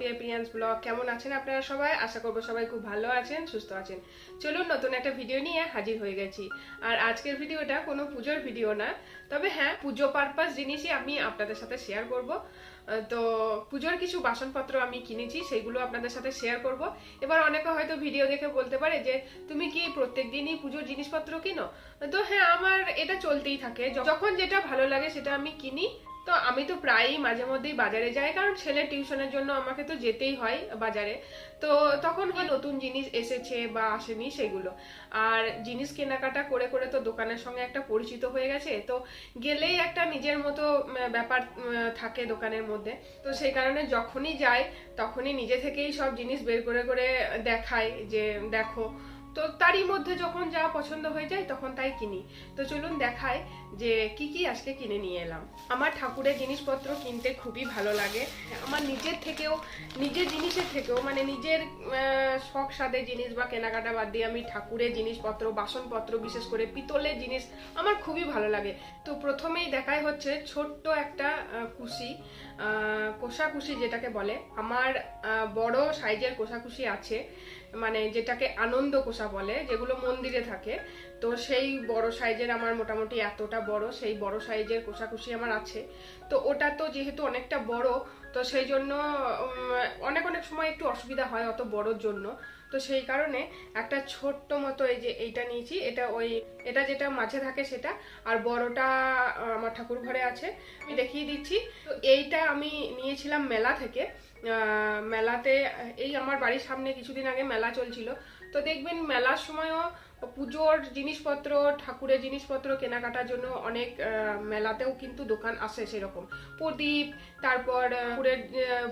রিয়ান্স blog কেমন আছেন আপনারা সবাই? আশা করব সবাই খুব ভালো আছেন, সুস্থ আছেন। চলুন নতুন একটা ভিডিও নিয়ে হাজির হয়ে গেছি। আর আজকের ভিডিওটা কোনো পুজোর ভিডিও না, তবে হ্যাঁ পুজো পারপাস জিনিসই আমি আপনাদের সাথে শেয়ার করব। তো পুজোর কিছু বাসনপত্র আমি কিনেছি, সেগুলো আপনাদের সাথে শেয়ার করব। এবার অনেকে হয়তো ভিডিও দেখে বলতে পারে যে, তুমি কি প্রত্যেক দিনই পুজোর জিনিসপত্র কিনো? তো হ্যাঁ আমার এটা চলতেই থাকে। যখন যেটা ভালো লাগে সেটা আমি কিনি। তো আমি তো প্রায়ই মাঝে মধ্যেই বাজারে যাই কারণ ছেলের টিউশনের জন্য আমাকে তো যেতেই হয় বাজারে। তো তখন কি নতুন জিনিস এসেছে বা আসেনি সেগুলো। আর জিনিস কেনাকাটা করে করে তো দোকানের সঙ্গে একটা পরিচিত হয়ে গেছে তো গেলেই একটা নিজের মতো ব্যাপার থাকে দোকানের মধ্যে। তো সেই কারণে যখনই যাই তখনই নিজে থেকেই সব জিনিস বের করে করে দেখাই যে দেখো। তো তারই মধ্যে যখন যা পছন্দ হয়ে যায় তখন তাই কিনি। তো চলুন দেখাই যে কি কি আজকে কিনে নিয়ে এলাম। আমার ঠাকুরের জিনিসপত্র কিনতে খুবই ভালো লাগে। আমার নিজের থেকেও, নিজের জিনিসের থেকেও মানে নিজের শখ সাদের জিনিস বা কেনাকাটা বাদ দিয়ে আমি ঠাকুরের জিনিসপত্র, বাসনপত্র, বিশেষ করে পিতলের জিনিস আমার খুবই ভালো লাগে। তো প্রথমেই দেখাই হচ্ছে ছোট্ট একটা কুশি কোষাকুশি যেটাকে বলে। আমার বড় সাইজের কোষাকুশি আছে মানে যেটাকে আনন্দ কোষা বলে, যেগুলো মন্দিরে থাকে। তো সেই বড় সাইজের আমার মোটামুটি এতটা বড়, সেই বড় সাইজের কোষাকুশি আমার আছে। তো ওটা তো যেহেতু অনেকটা বড়, তো সেই জন্য অনেক অনেক সময় একটু অসুবিধা হয় অত বড়র জন্য। তো সেই কারণে একটা ছোট্ট মতো এই যে এইটা নিয়েছি, এটা ওই, এটা যেটা মাঝে থাকে সেটা, আর বড়টা আমার ঠাকুর ঘরে আছে, আমি দেখিয়ে দিচ্ছি। তো এইটা আমি নিয়েছিলাম মেলা থেকে মেলাতে, এই আমার বাড়ির সামনে কিছুদিন আগে মেলা চলছিল। তো দেখবেন মেলার সময়ও পুজোর জিনিসপত্র, ঠাকুরের জিনিসপত্র কেনাকাটার জন্য অনেক মেলাতেও কিন্তু দোকান আসে সেরকম। প্রদীপ, তারপর ঠাকুরের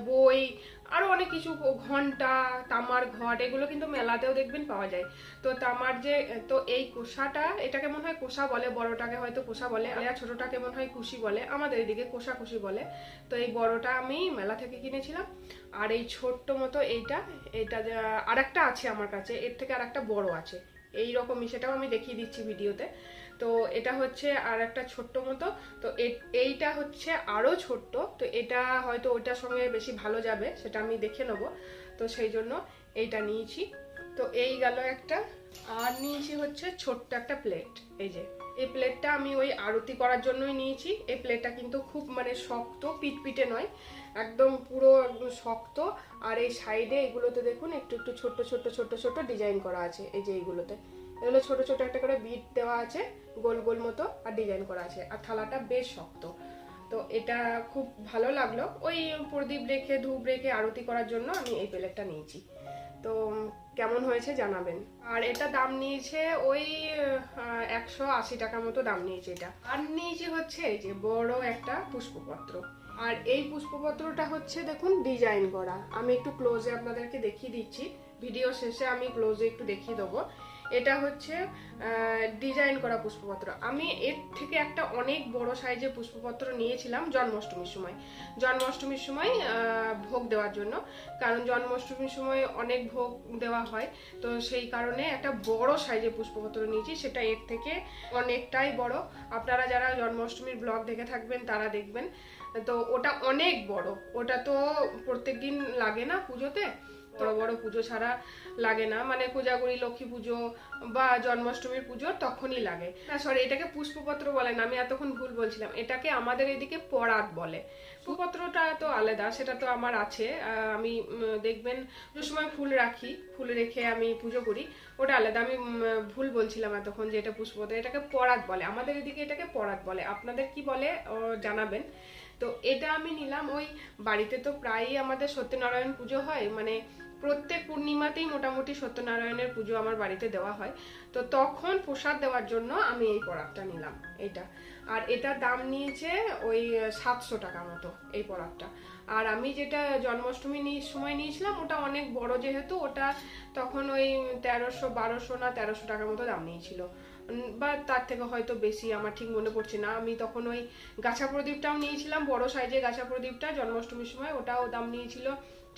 বই, আরও অনেক কিছু, ঘণ্টা, তামার ঘট, এগুলো কিন্তু মেলাতেও দেখবেন পাওয়া যায়। তো তামার যে, তো এই কোষাটা এটাকে মনে হয়? কোষা বলে, বড়টাকে হয়তো কোষা বলে আর ছোটটাকে মনে হয়? কুশি বলে, আমাদের এদিকে কোষা কুশি বলে। তো এই বড়টা আমি মেলা থেকে কিনেছিলাম। আর এই ছোট্ট মতো এইটা এইটা আর একটা আছে আমার কাছে, এর থেকে আর একটা বড় আছে। এই রকমই সেটাও আমি দেখিয়ে দিচ্ছি ভিডিওতে। তো এটা হচ্ছে আর একটা ছোট্ট মতো। তো এইটা হচ্ছে আরও ছোট্ট। তো এটা হয়তো ওটার সঙ্গে বেশি ভালো যাবে, সেটা আমি দেখে নেব। তো সেই জন্য এইটা নিয়েছি। তো এই গেল একটা। আর নিয়েছি হচ্ছে ছোট্ট একটা প্লেট। এই যে, এই প্লেটটা আমি ওই আরতি করার জন্যই নিয়েছি। এই প্লেটটা কিন্তু খুব মানে শক্ত, পিটপিটে নয়। একদম পুরো একদম শক্ত। আর এই সাইডে এগুলোতে দেখুন, একটু একটু ছোট্ট ছোট্ট ছোট্ট ছোট্ট ডিজাইন করা আছে এই যে এইগুলোতে। এগুলো ছোট ছোট একটা করে বিট দেওয়া আছে, গোল গোল মতো আর ডিজাইন করা আছে। আর থালাটা বেশ শক্ত। তো এটা খুব ভালো লাগল। ওই প্রদীপ রেখে, ধূপ রেখে আরতি করার জন্য আমি এই প্লেটটা নিয়েছি। তো কেমন হয়েছে জানাবেন। আর এটা দাম নিয়েছে ওই একশো আশি টাকার মতো দাম নিয়েছে এটা। আর নিয়েছি হচ্ছে এই যে বড় একটা পুষ্পপত্র। আর এই পুষ্পপত্রটা হচ্ছে, দেখুন ডিজাইন করা। আমি একটু ক্লোজে আপনাদেরকে দেখিয়ে দিচ্ছি। ভিডিও শেষে আমি ক্লোজে একটু দেখিয়ে দেবো। এটা হচ্ছে ডিজাইন করা পুষ্পপত্র। আমি এর থেকে একটা অনেক বড় সাইজের পুষ্পপত্র নিয়েছিলাম জন্মাষ্টমীর সময়। জন্মাষ্টমীর সময় ভোগ দেওয়ার জন্য। কারণ জন্মাষ্টমীর সময় অনেক ভোগ দেওয়া হয়। তো সেই কারণে একটা বড় সাইজের পুষ্পপত্র নিয়েছি। সেটা এর থেকে অনেকটাই বড়। আপনারা যারা জন্মাষ্টমীর ব্লগ দেখে থাকবেন, তারা দেখবেন। তো ওটা অনেক বড়। ওটা তো প্রত্যেক দিন লাগে না পুজোতে? বড় বড় পুজো ছাড়া লাগে না। মানে কোজাগরি লক্ষ্মী পুজো বা জন্মাষ্টমীর পুজো তখনই লাগে। না সরি এটাকে পুষ্পপত্র বলে না, আমি এতক্ষণ ভুল বলছিলাম। এটাকে আমাদের এদিকে পরাত বলে। পুষ্পপত্রটা তো আলাদা, সেটা তো আমার আছে। আমি দেখবেন যে সময় ফুল রাখি, ফুল রেখে আমি পুজো করি, ওটা আলাদা। আমি ভুল বলছিলাম এতক্ষণ যে এটা পুষ্পপত্র, এটাকে পরাত বলে। আমাদের এদিকে এটাকে পরাত বলে। আপনাদের কি বলে? জানাবেন। তো এটা আমি নিলাম। ওই বাড়িতে তো প্রায়ই আমাদের সত্যনারায়ণ পুজো হয়। মানে প্রত্যেক পূর্ণিমাতেই মোটামুটি সত্যনারায়ণের পুজো আমার বাড়িতে দেওয়া হয়। তো তখন প্রসাদ দেওয়ার জন্য আমি এই পরাবটা নিলাম এটা আর এটার দাম নিয়েছে ওই সাতশো টাকা মতো এই পরাবটা আর আমি যেটা জন্মাষ্টমী সময় নিয়েছিলাম, ওটা অনেক বড় যেহেতু, ওটা তখন ওই তেরোশো, বারোশো না তেরোশো টাকার মতো দাম নিয়েছিল। বা তার থেকে হয়তো বেশি, আমার ঠিক মনে পড়ছে না। আমি তখন ওই গাছা প্রদীপটাও নিয়েছিলাম, বড় সাইজের গাছা প্রদীপটা, জন্মাষ্টমীর সময় ওটাও দাম নিয়েছিল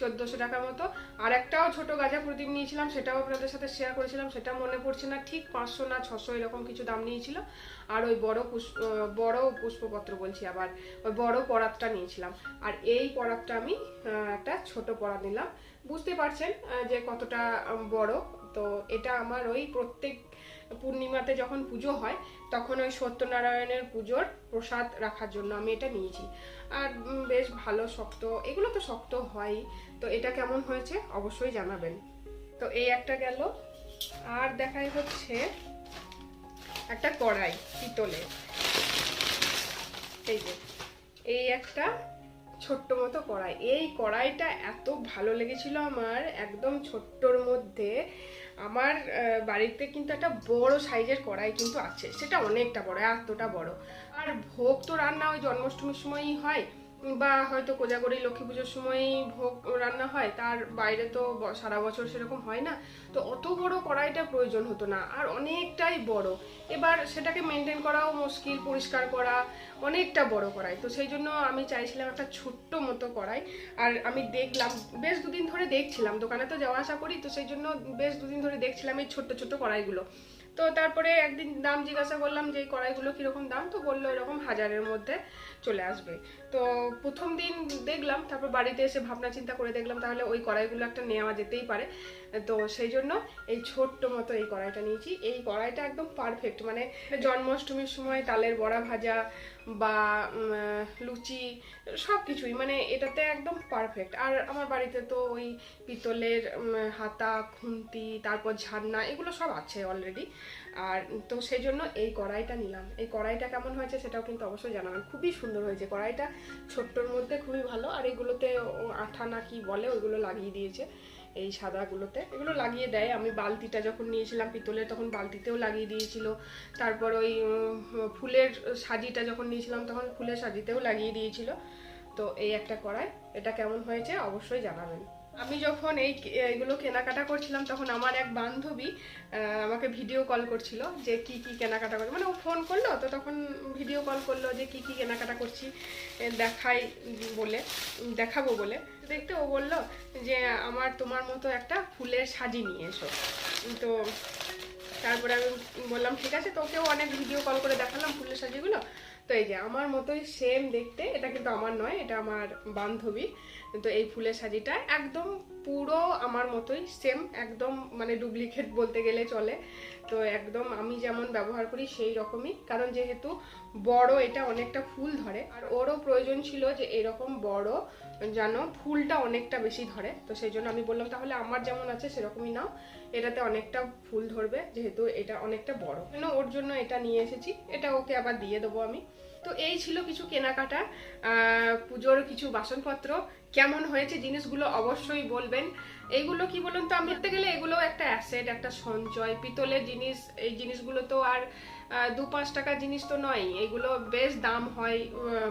চোদ্দোশো টাকা মতো। আর একটাও ছোট গাঁজা প্রদীপ নিয়েছিলাম, সেটাও আপনাদের সাথে শেয়ার করেছিলাম, সেটা মনে পড়ছে না ঠিক, পাঁচশো না ছশো এরকম কিছু দাম নিয়েছিল। আর ওই বড় পুষ্প, বড় পুষ্পপত্র বলছি আবার, ওই বড় পরাতটা নিয়েছিলাম। আর এই পরাতটা আমি একটা ছোট পরাত নিলাম। বুঝতে পারছেন যে কতটা বড়। তো এটা আমার ওই প্রত্যেক পূর্ণিমাতে যখন পুজো হয়, তখন ওই সত্যনারায়ণের পুজোর প্রসাদ রাখার জন্য আমি এটা নিয়েছি। আর বেশ ভালো শক্ত, এগুলো তো শক্ত হয়ই তো এটা কেমন হয়েছে অবশ্যই জানাবেন। তো এই একটা গেল। আর দেখাই হচ্ছে একটা কড়াই, পিতলের। এই যে, এই একটা ছোট্ট মতো কড়াই। এই কড়াইটা এত ভালো লেগেছিল আমার, একদম ছোট্টর মধ্যে। আমার বাড়িতে কিন্তু একটা বড় সাইজের কড়াই কিন্তু আছে, সেটা অনেকটা বড়, এতটা বড়। আর ভোগ তো রান্না ওই জন্মাষ্টমীর সময়ই হয়। বা হয়তো কোজাগরি লক্ষ্মী পুজোর সময়ই ভোগ রান্না হয়, তার বাইরে তো সারা বছর সেরকম হয় না। তো অত বড় কড়াইটা প্রয়োজন হতো না, আর অনেকটাই বড়। এবার সেটাকে মেনটেন করাও মুশকিল, পরিষ্কার করা অনেকটা বড় কড়াই। তো সেই জন্য আমি চাইছিলাম একটা ছোট্ট মতো কড়াই, আর আমি দেখলাম, বেশ দুদিন ধরে দেখছিলাম, দোকানে তো যাওয়া আসা করি, তো সেই জন্য বেশ দুদিন ধরে দেখছিলাম এই ছোট্ট ছোট্ট কড়াইগুলো। তো তারপরে একদিন দাম জিজ্ঞাসা করলাম যে, এই কড়াইগুলো কীরকম দাম? তো বলল, এরকম হাজারের মধ্যে চলে আসবে। তো প্রথম দিন দেখলাম, তারপর বাড়িতে এসে ভাবনা চিন্তা করে দেখলাম, তাহলে ওই কড়াইগুলো একটা নেওয়া যেতেই পারে। তো সেই জন্য এই ছোট্ট মতো এই কড়াইটা নিয়েছি। এই কড়াইটা একদম পারফেক্ট মানে জন্মাষ্টমীর সময় তালের বড়া ভাজা বা লুচি সব কিছুই মানে এটাতে একদম পারফেক্ট আর আমার বাড়িতে তো ওই পিতলের হাতা, খুন্তি, তারপর ঝান্না, এগুলো সব আছে অলরেডি আর তো সেই জন্য এই কড়াইটা নিলাম। এই কড়াইটা কেমন হয়েছে সেটাও কিন্তু অবশ্যই জানাবেন। খুবই সুন্দর হয়েছে। কড়াইটা ছোট্টর মধ্যে খুবই ভালো। আর এগুলোতে আঠা না কি বলে, ওইগুলো লাগিয়ে দিয়েছে। এই সাদাগুলোতে। এগুলো লাগিয়ে দেয়। আমি বালতিটা যখন নিয়েছিলাম পিতলের, তখন বালতিতেও লাগিয়ে দিয়েছিল। তারপর ওই ফুলের সাজিটা যখন নিয়েছিলাম, তখন ফুলের সাজিতেও লাগিয়ে দিয়েছিল। তো এই একটা কড়াই। এটা কেমন হয়েছে অবশ্যই জানাবেন। আমি যখন এই এইগুলো কেনাকাটা করছিলাম, তখন আমার এক বান্ধবী আমাকে ভিডিও কল করছিল যে কি কি কেনাকাটা করছে। মানে ও ফোন করল, তো তখন ভিডিও কল করল যে কি কি কেনাকাটা করছি দেখাই বলে দেখাবো বলে। দেখতে ও বলল যে, আমার তোমার মতো একটা ফুলের সাজি নিয়ে এসো। তো তারপরে আমি বললাম, ঠিক আছে। তোকেও অনেক ভিডিও কল করে দেখালাম ফুলের সাজিগুলো। তো এই যে, আমার মতোই সেম দেখতে। এটা কিন্তু আমার নয়, এটা আমার বান্ধবী। তো এই ফুলের শাড়িটা একদম পুরো আমার মতোই সেম একদম মানে ডুপ্লিকেট বলতে গেলে চলে। তো একদম আমি যেমন ব্যবহার করি সেই রকমই। কারণ যেহেতু বড়, এটা অনেকটা ফুল ধরে। আর ওরও প্রয়োজন ছিল যে এরকম বড় যেন ফুলটা অনেকটা বেশি ধরে। তো সেই জন্য আমি বললাম, তাহলে আমার যেমন আছে সেরকমই নাও। এটাতে অনেকটা ফুল ধরবে, যেহেতু এটা অনেকটা বড়। কেন ওর জন্য এটা নিয়ে এসেছি, এটা ওকে আবার দিয়ে দেবো আমি। তো এই ছিল কিছু কেনাকাটা পুজোর কিছু বাসনপত্র, কেমন হয়েছে জিনিসগুলো অবশ্যই বলবেন। এইগুলো কি বলুন তো, আমি গেলে এগুলো একটা অ্যাসেট একটা সঞ্চয়। পিতলের জিনিস, এই জিনিসগুলো তো আর দু পাঁচ টাকার জিনিস তো নয়, এগুলো বেশ দাম হয়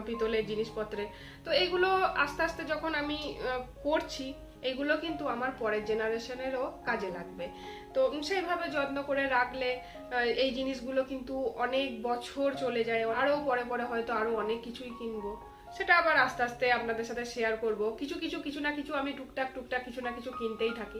পিতলের জিনিসপত্রে। তো এইগুলো আস্তে আস্তে যখন আমি করছি এগুলো কিন্তু আমার পরের জেনারেশনেরও কাজে লাগবে। তো সেইভাবে যত্ন করে রাখলে এই জিনিসগুলো কিন্তু অনেক বছর চলে যায়। আরও পরে পরে হয়তো আরও অনেক কিছুই কিনবো। সেটা আবার আস্তে আস্তে আপনাদের সাথে শেয়ার করব। কিছু কিছু কিছু না কিছু আমি টুকটাক টুকটাক কিছু না কিছু কিনতেই থাকি।